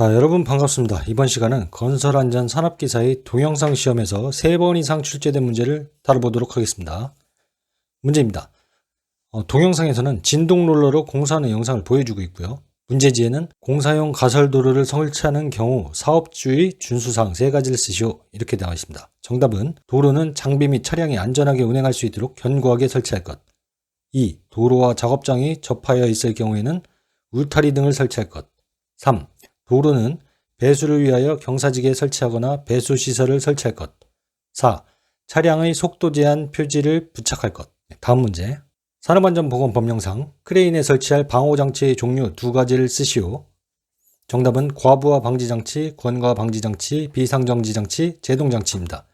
자, 여러분 반갑습니다. 이번 시간은 건설 안전 산업 기사의 동영상 시험에서 3번 이상 출제된 문제를 다뤄보도록 하겠습니다. 문제입니다. 어, 동영상에서는 진동 롤러로 공사하는 영상을 보여주고 있고요. 문제지에는 공사용 가설 도로를 설치하는 경우 사업주의 준수사항 세 가지를 쓰시오 이렇게 나와 있습니다. 정답은 도로는 장비 및 차량이 안전하게 운행할 수 있도록 견고하게 설치할 것 2. 도로와 작업장이 접하여 있을 경우에는 울타리 등을 설치할 것 3. 도로는 배수를 위하여 경사지게 설치하거나 배수 시설을 설치할 것. 4. 차량의 속도 제한 표지를 부착할 것. 네, 다음 문제. 산업안전보건 법령상 크레인에 설치할 방호장치의 종류 두 가지를 쓰시오. 정답은 과부하 방지장치, 권과 방지장치, 비상정지장치, 제동장치입니다.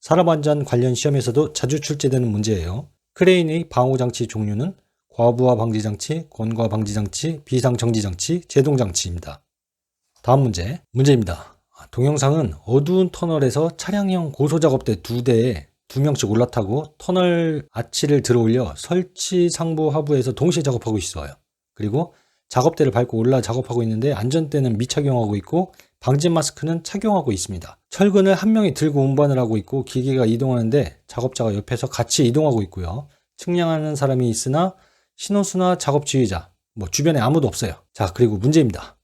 산업안전 관련 시험에서도 자주 출제되는 문제예요. 크레인의 방호장치 종류는 과부하 방지장치, 권과 방지장치, 비상정지장치, 제동장치입니다. 다음 문제. 문제입니다. 동영상은 어두운 터널에서 차량형 고소작업대 두 대에 두 명씩 올라타고 터널 아치를 들어올려 설치 상부 하부에서 동시에 작업하고 있어요. 그리고 작업대를 밟고 올라 작업하고 있는데 안전대는 미착용하고 있고 방지 마스크는 착용하고 있습니다. 철근을 한 명이 들고 운반을 하고 있고 기계가 이동하는데 작업자가 옆에서 같이 이동하고 있고요. 측량하는 사람이 있으나 신호수나 작업 지휘자, 뭐 주변에 아무도 없어요. 자, 그리고 문제입니다.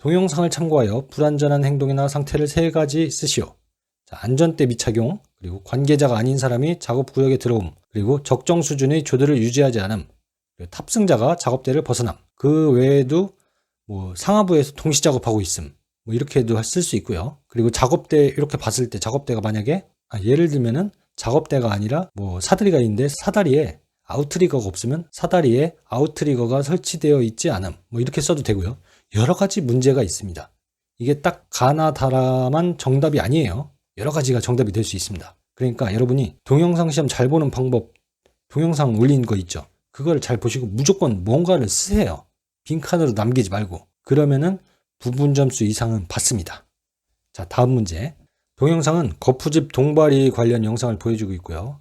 동영상을 참고하여 불안전한 행동이나 상태를 세 가지 쓰시오. 자, 안전대 미착용, 그리고 관계자가 아닌 사람이 작업 구역에 들어옴, 그리고 적정 수준의 조도를 유지하지 않음, 탑승자가 작업대를 벗어남. 그 외에도 뭐 상하부에서 동시 작업하고 있음, 뭐 이렇게도 쓸 수 있고요. 그리고 작업대 이렇게 봤을 때 작업대가 만약에 아, 예를 들면은 작업대가 아니라 뭐 사다리가 있는데 사다리에 아웃트리거가 없으면 사다리에 아웃트리거가 설치되어 있지 않음, 뭐 이렇게 써도 되고요. 여러 가지 문제가 있습니다. 이게 딱 가나다라만 정답이 아니에요. 여러 가지가 정답이 될 수 있습니다. 그러니까 여러분이 동영상 시험 잘 보는 방법, 동영상 올린 거 있죠. 그걸 잘 보시고 무조건 뭔가를 쓰세요. 빈칸으로 남기지 말고. 그러면은 부분 점수 이상은 받습니다. 자, 다음 문제. 동영상은 거푸집 동발이 관련 영상을 보여주고 있고요.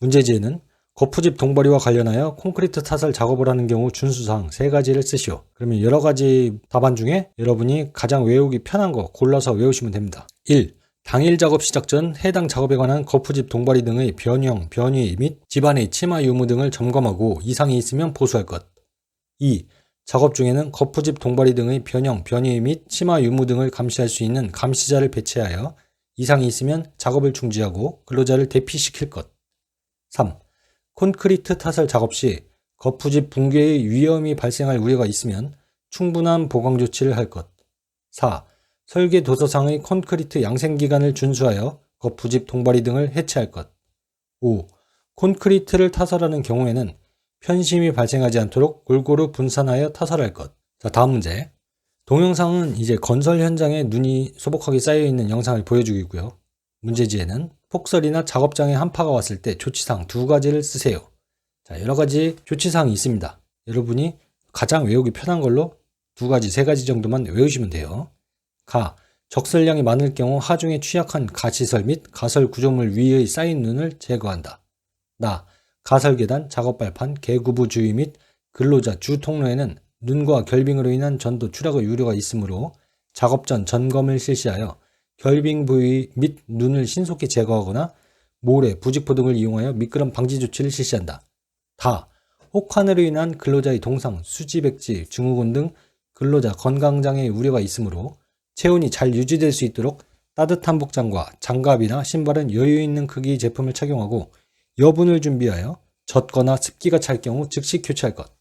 문제지에는 거푸집 동바리와 관련하여 콘크리트 타설 작업을 하는 경우 준수사항 세 가지를 쓰시오. 그러면 여러 가지 답안 중에 여러분이 가장 외우기 편한 거 골라서 외우시면 됩니다. 1. 당일 작업 시작 전 해당 작업에 관한 거푸집 동바리 등의 변형, 변위 및 집안의 치마 유무 등을 점검하고 이상이 있으면 보수할 것. 2. 작업 중에는 거푸집 동바리 등의 변형, 변위 및 치마 유무 등을 감시할 수 있는 감시자를 배치하여 이상이 있으면 작업을 중지하고 근로자를 대피시킬 것. 3. 콘크리트 타설 작업 시 거푸집 붕괴의 위험이 발생할 우려가 있으면 충분한 보강 조치를 할 것. 4. 설계 도서상의 콘크리트 양생 기간을 준수하여 거푸집 동바리 등을 해체할 것. 5. 콘크리트를 타설하는 경우에는 편심이 발생하지 않도록 골고루 분산하여 타설할 것. 자, 다음 문제. 동영상은 이제 건설 현장에 눈이 소복하게 쌓여 있는 영상을 보여주고 있고요. 문제지에는 폭설이나 작업장에 한파가 왔을 때 조치사항 두 가지를 쓰세요. 자, 여러 가지 조치사항이 있습니다. 여러분이 가장 외우기 편한 걸로 두 가지, 세 가지 정도만 외우시면 돼요. 가. 적설량이 많을 경우 하중에 취약한 가시설 및 가설 구조물 위의 쌓인 눈을 제거한다. 나. 가설 계단, 작업 발판, 개구부 주위 및 근로자 주 통로에는 눈과 결빙으로 인한 전도 추락의 우려가 있으므로 작업 전 점검을 실시하여 결빙 부위 및 눈을 신속히 제거하거나 모래, 부직포 등을 이용하여 미끄럼 방지 조치를 실시한다. 다. 혹한으로 인한 근로자의 동상, 수지 백지, 증후군 등 근로자 건강장애의 우려가 있으므로 체온이 잘 유지될 수 있도록 따뜻한 복장과 장갑이나 신발은 여유 있는 크기 제품을 착용하고 여분을 준비하여 젖거나 습기가 찰 경우 즉시 교체할 것.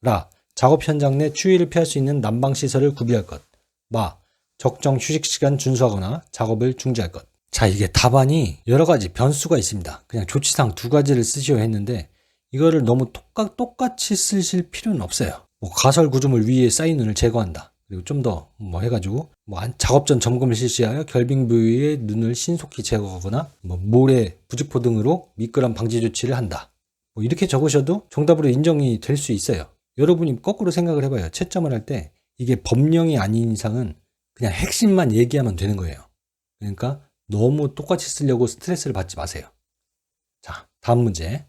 라. 작업 현장 내 추위를 피할 수 있는 난방 시설을 구비할 것. 마. 적정 휴식 시간 준수하거나 작업을 중지할 것. 자, 이게 답안이 여러 가지 변수가 있습니다. 그냥 조치상 두 가지를 쓰시오 했는데 이거를 너무 똑같, 똑같이 쓰실 필요는 없어요. 뭐 가설 구조물 위에 쌓인 눈을 제거한다. 그리고 좀 더 뭐 해가지고 뭐 작업 전 점검을 실시하여 결빙 부위의 눈을 신속히 제거하거나 뭐 모래, 부직포 등으로 미끄럼 방지 조치를 한다. 뭐 이렇게 적으셔도 정답으로 인정이 될 수 있어요. 여러분이 거꾸로 생각을 해봐요. 채점을 할 때 이게 법령이 아닌 이상은 그냥 핵심만 얘기하면 되는 거예요. 그러니까 너무 똑같이 쓰려고 스트레스를 받지 마세요. 자, 다음 문제.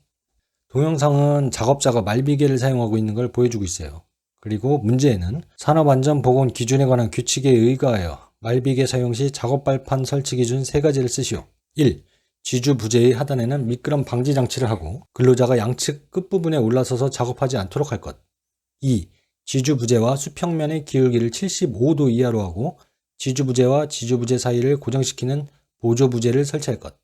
동영상은 작업자가 말비계를 사용하고 있는 걸 보여주고 있어요. 그리고 문제에는 산업안전보건 기준에 관한 규칙에 의거하여 말비계 사용 시 작업 발판 설치 기준 세 가지를 쓰시오. 1. 지주 부재의 하단에는 미끄럼 방지 장치를 하고 근로자가 양측 끝부분에 올라서서 작업하지 않도록 할 것. 2. 지주 부재와 수평면의 기울기를 75도 이하로 하고 지주 부재와 지주 부재 사이를 고정시키는 보조 부재를 설치할 것.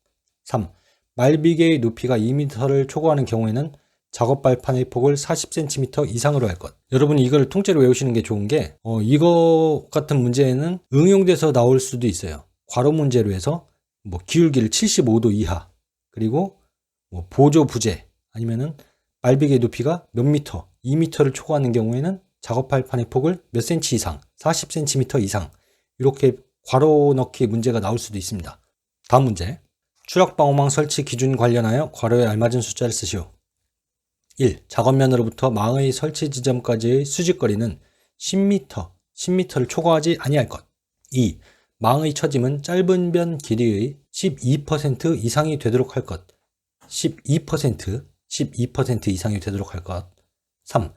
3. 말비계의 높이가 2m를 초과하는 경우에는 작업 발판의 폭을 40cm 이상으로 할 것. 여러분이 이걸 통째로 외우시는 게 좋은 게, 어, 이거 같은 문제에는 응용돼서 나올 수도 있어요. 괄호 문제로 해서 뭐 기울기를 75도 이하, 그리고 뭐 보조 부재, 아니면은 말비계 높이가 몇 미터, 2미터를 초과하는 경우에는 작업 발판의 폭을 몇 cm 이상, 40cm 이상, 이렇게 괄호 넣기 문제가 나올 수도 있습니다. 다음 문제. 추락 방호망 설치 기준 관련하여 괄호에 알맞은 숫자를 쓰시오. 1. 작업면으로부터 망의 설치 지점까지의 수직거리는 10m, 10m를 초과하지 아니할 것. 2. 망의 처짐은 짧은 변 길이의 12% 이상이 되도록 할 것. 12%, 12% 이상이 되도록 할 것. 3.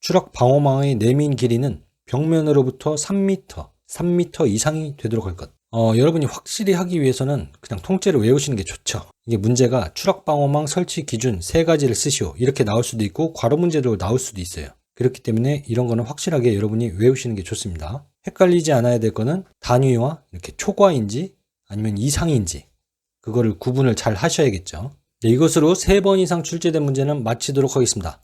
추락 방호망의 내민 길이는 벽면으로부터 3m, 3m 이상이 되도록 할 것. 어, 여러분이 확실히 하기 위해서는 그냥 통째로 외우시는 게 좋죠. 이게 문제가 추락 방호망 설치 기준 세 가지를 쓰시오. 이렇게 나올 수도 있고 괄호 문제로 나올 수도 있어요. 그렇기 때문에 이런 거는 확실하게 여러분이 외우시는 게 좋습니다. 헷갈리지 않아야 될 거는 단위와 이렇게 초과인지 아니면 이상인지 그거를 구분을 잘 하셔야겠죠. 네, 이것으로 세 번 이상 출제된 문제는 마치도록 하겠습니다.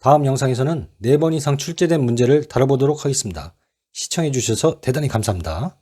다음 영상에서는 네번 이상 출제된 문제를 다뤄보도록 하겠습니다. 시청해 주셔서 대단히 감사합니다.